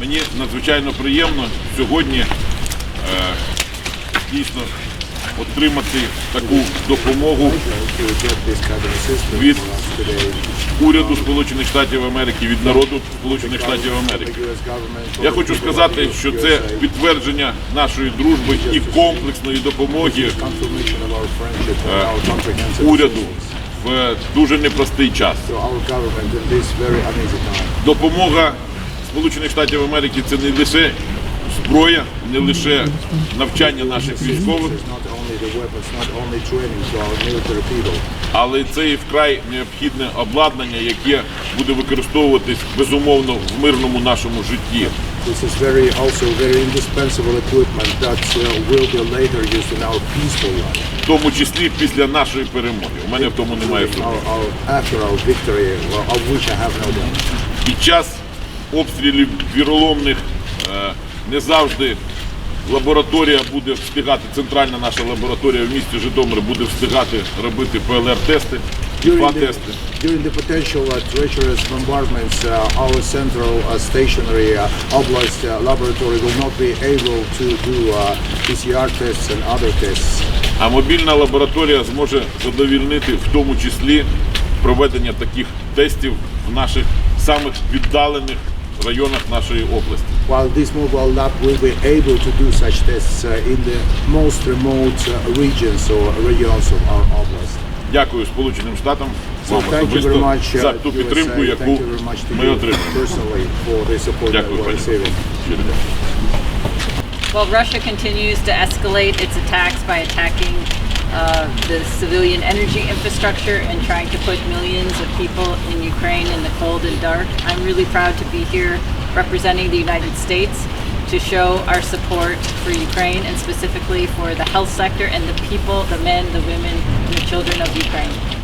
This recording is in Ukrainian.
Мені надзвичайно приємно сьогодні е, дійсно отримати таку допомогу від уряду Сполучених Штатів Америки, від народу Сполучених Штатів Америки. Я хочу сказати, що це підтвердження нашої дружби і комплексної допомоги уряду в дуже непростий час. Допомога Сполучених Штатів Америки це не лише зброя, не лише навчання наших військових, але це і вкрай необхідне обладнання, яке буде використовуватись безумовно в мирному нашому житті. This is very also very indispensable equipment that uh, will be later used in our peaceful life, В тому числі після нашої перемоги. У мене в тому немає сумніву. after our victory, of which I have no doubt. Під час обстрілів віроломних е, не завжди лабораторія буде встигати, центральна наша лабораторія в місті Житомир буде встигати робити ПЛР-тести, During the, during the potential uh, treacherous bombardments, uh, our central uh, stationary uh, oblast uh, laboratory will not be able to do uh, PCR tests and other tests. А мобільна лабораторія зможе задовільнити в тому числі проведення таких тестів в наших самих віддалених районах нашої області. While this mobile lab will be able to do such tests uh, in the most remote uh, regions or regions of our oblast. Дякую Сполученим Штатам So вам thank you very особисто much, uh, за ту USA. підтримку, яку Thank you very much to ми you отримали. personally for the support that Дякую, we're пані. receiving. Щиро дякую. Well, Russia continues to escalate its attacks by attacking uh, the civilian energy infrastructure and trying to put millions of people in Ukraine in the cold and dark. I'm really proud to be here representing the United States to show our support for Ukraine and specifically for the health sector and the people, the men, the women, and the children of Ukraine.